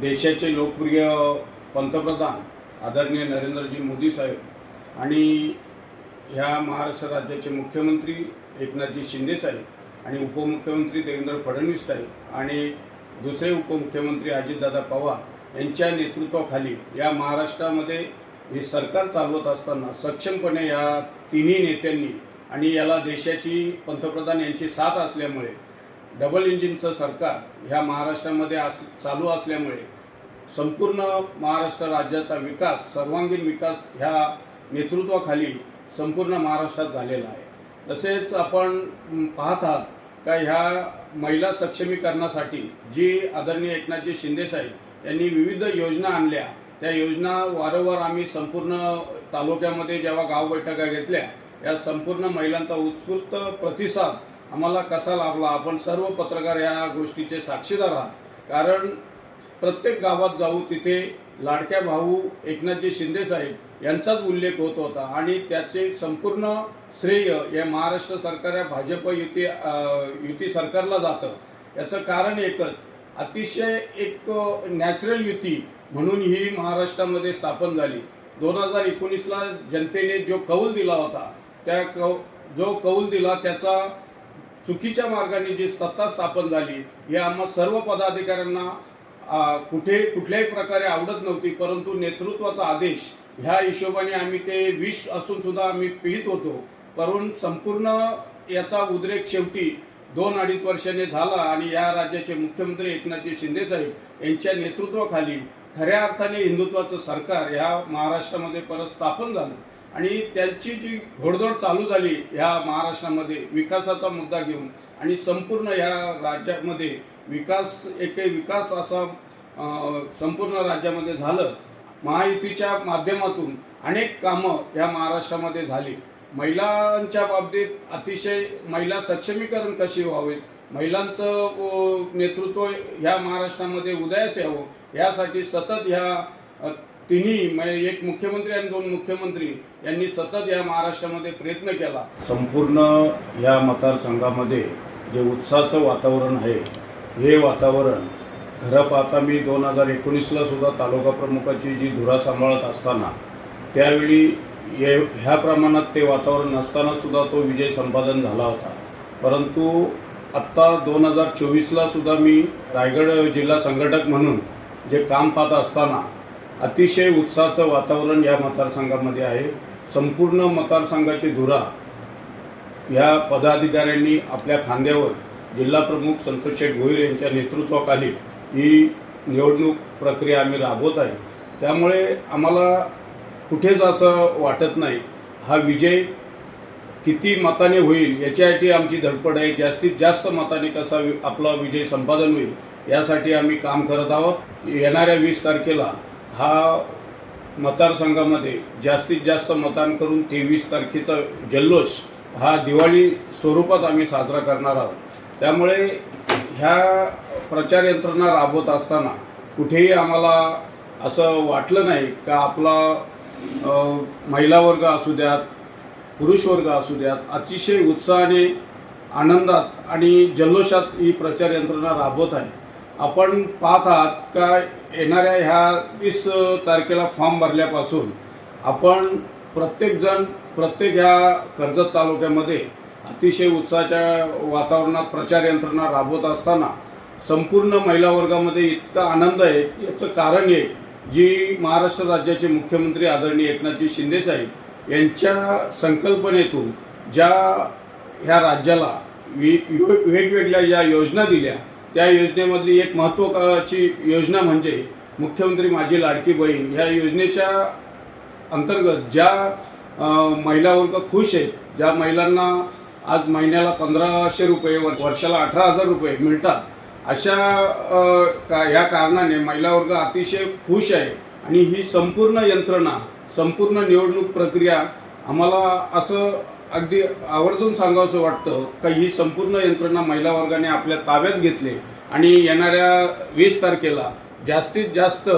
देशाचे लोकप्रिय पंतप्रधान आदरणीय नरेंद्रजी मोदी साहेब आणि ह्या महाराष्ट्र राज्याचे मुख्यमंत्री एकनाथजी शिंदे साहेब आणि उपमुख्यमंत्री देवेंद्र फडणवीस साहेब आणि दुसरे उपमुख्यमंत्री अजितदादा पवार यांच्या नेतृत्वाखाली या महाराष्ट्रामध्ये हे सरकार चालवत असताना सक्षमपणे या तिन्ही नेत्यांनी आणि याला देशाची पंतप्रधान यांची साथ असल्यामुळे डबल इंजिनचं सरकार ह्या महाराष्ट्रामध्ये अस चालू असल्यामुळे संपूर्ण महाराष्ट्र राज्याचा विकास सर्वांगीण विकास ह्या नेतृत्वाखाली संपूर्ण महाराष्ट्रात झालेला आहे. तसेच आपण पाहत आहात का ह्या महिला सक्षमीकरणासाठी जी आदरणीय एकनाथजी शिंदेसाहेब यांनी विविध योजना आणल्या. त्या योजना वारंवार आम्ही संपूर्ण तालुक्यामध्ये जेव्हा गाव बैठका घेतल्या या संपूर्ण महिलांचा उत्स्फूर्त प्रतिसाद आम्हाला कसा लाभला? आपण सर्व पत्रकार या गोष्टीचे साक्षीदार आहात. कारण प्रत्येक गावात जाऊ तिथे लाडक्या भाऊ एकनाथजी शिंदे साहेब यांचाच उल्लेख होत होता आणि त्याचे संपूर्ण श्रेय या महाराष्ट्र सरकार या भाजप युती युती सरकारला जातं. याचं कारण एकच अतिशय एक नॅचरल युती म्हणून ही महाराष्ट्रामध्ये स्थापन झाली. दोन हजार एकोणीसला जनतेने जो कौल दिला होता त्या कौ जो कौल दिला त्याचा चुकीच्या मार्गाने जी सत्ता स्थापन झाली हे आम्हा सर्व पदाधिकाऱ्यांना कुठे कुठल्याही प्रकारे आवडत नव्हती परंतु नेतृत्वाचा आदेश ह्या हिशोबाने आम्ही ते विष असून सुद्धा आम्ही पिहित होतो. परंतु संपूर्ण याचा उद्रेक शेवटी दोन अडीच वर्षाने झाला आणि या राज्याचे मुख्यमंत्री एकनाथजी शिंदेसाहेब यांच्या नेतृत्वाखाली खऱ्या अर्थाने हिंदुत्वाचं सरकार ह्या महाराष्ट्रामध्ये परत स्थापन झालं. आणि त्यांची जी घोडदौड चालू झाली ह्या महाराष्ट्रामध्ये विकासाचा मुद्दा घेऊन आणि संपूर्ण ह्या राज्यामध्ये विकास एक विकास असा संपूर्ण राज्यामध्ये झालं महायुतीच्या माध्यमातून अनेक कामं ह्या महाराष्ट्रामध्ये झाली. महिलांच्या बाबतीत अतिशय महिला सक्षमीकरण कशी व्हावेत महिलांचं नेतृत्व ह्या महाराष्ट्रामध्ये उदयास यावं यासाठी सतत ह्या तिन्ही म्हणजे एक मुख्यमंत्री आणि दोन मुख्यमंत्री यांनी सतत या महाराष्ट्रामध्ये प्रयत्न केला. संपूर्ण या मतदारसंघामध्ये जे उत्साहाचं वातावरण आहे हे वातावरण खरं पाहता मी दोन हजार एकोणीसला सुद्धा तालुका प्रमुखाची जी धुरा सांभाळत असताना त्यावेळी ये ह्या प्रमाणात ते वातावरण नसताना सुद्धा तो विजय संपादन झाला होता. परंतु आत्ता दोन हजार चोवीसला सुद्धा मी रायगड जिल्हा संघटक म्हणून जे काम पाहत असताना अतिशय उत्साहाचं वातावरण या मतदारसंघामध्ये आहे. संपूर्ण मतदारसंघाची धुरा या पदाधिकाऱ्यांनी आपल्या खांद्यावर जिल्हाप्रमुख संतोष शेठ भोईर यांच्या नेतृत्वाखाली ही निवडणूक प्रक्रिया आम्ही राबवत आहे. त्यामुळे आम्हाला कुठेच असं वाटत नाही. हा विजय किती मताने होईल याच्यासाठी आमची धडपड आहे. जास्तीत जास्त मताने कसा वि- आपला विजय संपादन होईल यासाठी आम्ही काम करत आहोत. येणाऱ्या वीस तारखेला हा मतदारसंघामध्ये जास्तीत जास्त मतदान करून तेवीस तारखेचा जल्लोष हा दिवाळी स्वरूपात आम्ही साजरा करणार आहोत. त्यामुळे ह्या प्रचार यंत्रणा राबवत असताना कुठेही आम्हाला असं वाटलं नाही का आपला महिला वर्ग असू द्यात पुरुष वर्ग असू द्यात अतिशय उत्साहाने आनंदात आणि जल्लोषात ही प्रचार यंत्रणा राबवत आहे. आपण पाहत आहात का येणाऱ्या ह्या वीस तारखेला फॉर्म भरल्यापासून आपण प्रत्येकजण प्रत्येक ह्या कर्जत तालुक्यामध्ये अतिशय उत्साहाच्या वातावरणात प्रचार यंत्रणा राबवत असताना संपूर्ण महिला वर्गामध्ये इतका आनंद आहे. याचं कारण एक जी महाराष्ट्र राज्याचे मुख्यमंत्री आदरणीय एकनाथजी शिंदेसाहेब यांच्या संकल्पनेतून ज्या ह्या राज्याला वि वेगवेगळ्या ज्या योजना दिल्या त्या योजनेमधली एक महत्त्वाची योजना म्हणजे मुख्यमंत्री माझी लाडकी बहीण. ह्या योजनेच्या अंतर्गत ज्या महिला वर्ग खुश आहेत ज्या महिलांना आज महिन्याला पंधराशे रुपये वर्षाला अठरा हजार रुपये मिळतात अशा का ह्या कारणाने महिला वर्ग अतिशय खुश आहे आणि ही संपूर्ण यंत्रणा संपूर्ण निवडणूक प्रक्रिया आम्हाला असं अगदी आवर्जून सांगावंसं वाटतं का ही संपूर्ण यंत्रणा महिला वर्गाने आपल्या ताब्यात घेतली आणि येणाऱ्या वीस तारखेला जास्तीत जास्त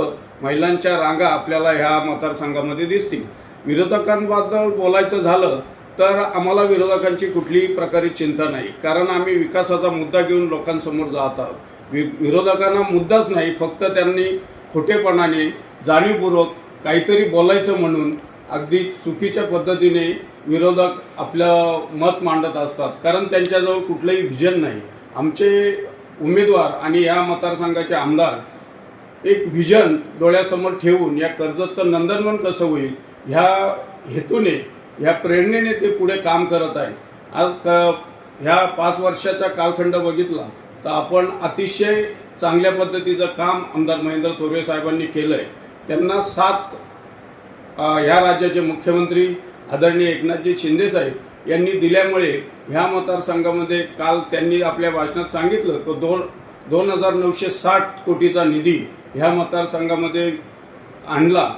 महिलांच्या रांगा आपल्याला ह्या मतदारसंघामध्ये दिसतील. विरोधकांबद्दल बोलायचं झालं तर आम्हाला विरोधकांची कुठलीही प्रकारे चिंता नाही. कारण आम्ही विकासाचा मुद्दा घेऊन लोकांसमोर जात आहोत. वि विरोधकांना मुद्दाच नाही फक्त त्यांनी खोटेपणाने जाणीवपूर्वक काहीतरी बोलायचं म्हणून अगदी चुकीच्या पद्धतीने विरोधक आपलं मत मांडत असतात. कारण त्यांच्याजवळ कुठलंही व्हिजन नाही. आमचे उमेदवार आणि या मतदारसंघाचे आमदार एक व्हिजन डोळ्यासमोर ठेवून या कर्जतचं नंदनवन कसं होईल ह्या हेतूने ह्या प्रेरणेने ते पुढे काम करत आहेत. आज क ह्या पाच वर्षाचा कालखंड बघितला तर आपण अतिशय चांगल्या पद्धतीचं काम आमदार महेंद्र थोरवे साहेबांनी केलं आहे त्यांना सात ह्या राज्याचे मुख्यमंत्री आदरणीय एकनाथजी शिंदे साहेब यांनी दिल्यामुळे ह्या मतदारसंघामध्ये काल त्यांनी आपल्या भाषणात सांगितलं तो दोन दोन हजार नऊशे साठ कोटीचा निधी ह्या मतदारसंघामध्ये आणला.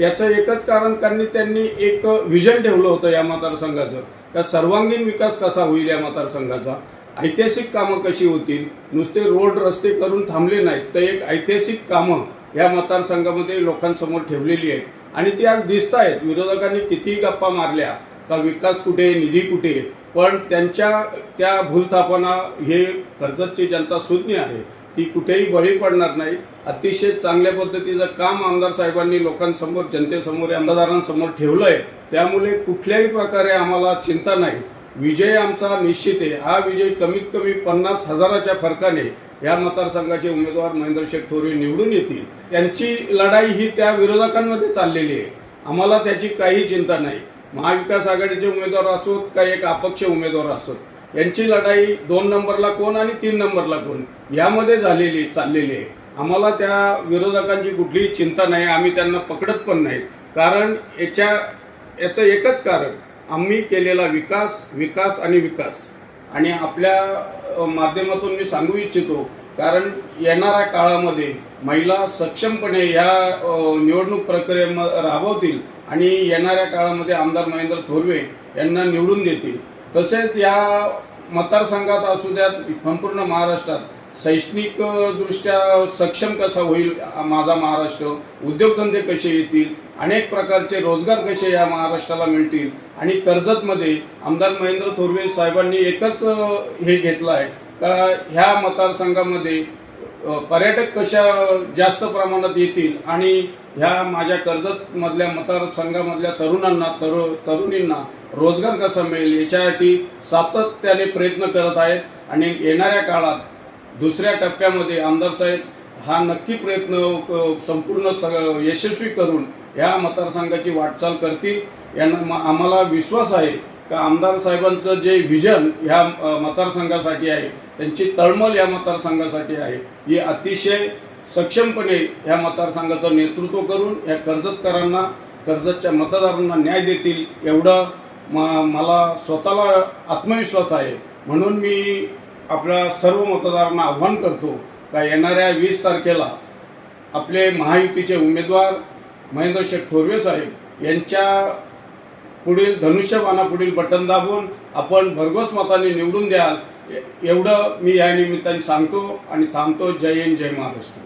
याचं एकच कारण कारण त्यांनी एक विजन ठेवलं होतं या मतदारसंघाचं का सर्वांगीण विकास कसा होईल या मतदारसंघाचा? ऐतिहासिक कामं कशी होतील? नुसते रोड रस्ते करून थांबले नाहीत तर एक ऐतिहासिक कामं या मतदारसंघामध्ये लोकांसमोर ठेवलेली आहेत. आणि ते आज दिसत आहेत विरोधकांनी कितीही गप्पा मारल्या का विकास कुठे निधी कुठे पण त्यांच्या त्या भूलथापना हे कर्जतची जनता सुज्ञ आहे. ती कुठेही बळी पडणार नाही. अतिशय चांगल्या पद्धतीचं काम आमदार साहेबांनी लोकांसमोर जनतेसमोर आमदारांसमोर ठेवलं आहे त्यामुळे कुठल्याही प्रकारे आम्हाला चिंता नाही. विजय आमचा निश्चित आहे. हा विजय कमीत कमी पन्नास हजाराच्या फरकाने या मतदारसंघाचे उमेदवार महेंद्र शेख थोरवे निवडून येतील. त्यांची लढाई ही त्या विरोधकांमध्ये चाललेली आहे. आम्हाला त्याची काही चिंता नाही. महाविकास आघाडीचे उमेदवार असोत का एक अपक्ष उमेदवार असोत? यांची लढाई दोन नंबरला कोण आणि तीन नंबरला कोण? यामध्ये झालेली चाललेली आहे. आम्हाला त्या विरोधकांची कुठलीही चिंता नाही. आम्ही त्यांना पकडत पण नाहीत. कारण याच्या याचं एकच कारण आम्ही केलेला विकास विकास आणि विकास. आणि आपल्या माध्यमातून मी सांगू इच्छितो कारण येणाऱ्या काळामध्ये महिला सक्षमपणे या निवडणूक प्रक्रिये राबवतील आणि येणाऱ्या काळामध्ये आमदार महेंद्र थोरवे यांना निवडून देतील. तसेच या मतदारसंघात असू द्यात संपूर्ण महाराष्ट्रात शैक्षणिक दृष्ट्या सक्षम कसा होईल माझा महाराष्ट्र? उद्योगधंदे कसे येतील? अनेक प्रकारचे रोजगार कसे या महाराष्ट्राला मिळतील? आणि कर्जतमध्ये आमदार महेंद्र थोरवे साहेबांनी एकच हे घेतलं आहे. का ह्या मतदारसंघामध्ये पर्यटक कशा जास्त प्रमाणात येतील? आणि ह्या माझ्या कर्जतमधल्या मतदारसंघामधल्या तरुणांना तरु तरुणींना रोजगार कसा मिळेल? याच्यासाठी सातत्याने प्रयत्न करत आहेत. आणि येणाऱ्या काळात दुसऱ्या टप्प्यामध्ये आमदार साहेब हा नक्की प्रयत्न संपूर्ण स यशस्वी करून ह्या मतदारसंघाची वाटचाल करतील. यांना म- आम्हाला विश्वास आहे का आमदार साहेबांचं जे व्हिजन ह्या मतदारसंघासाठी आहे त्यांची तळमळ या मतदारसंघासाठी आहे ही अतिशय सक्षमपणे ह्या मतदारसंघाचं नेतृत्व करून या कर्जतकरांना कर्जतच्या मतदारांना न्याय देतील एवढं मला स्वतःला आत्मविश्वास आहे. म्हणून मी आपल्या सर्व मतदारांना आव्हान करतो का येणाऱ्या वीस तारखेला आपले महायुतीचे उमेदवार महेंद्र शेख थोरवे साहेब यांच्या पुढील धनुष्यबाणापुढील बटन दाबून आपण भरघोस मताने निवडून द्याल एवढं मी या निमित्ताने सांगतो आणि थांबतो. जय हिंद जय महाराष्ट्र.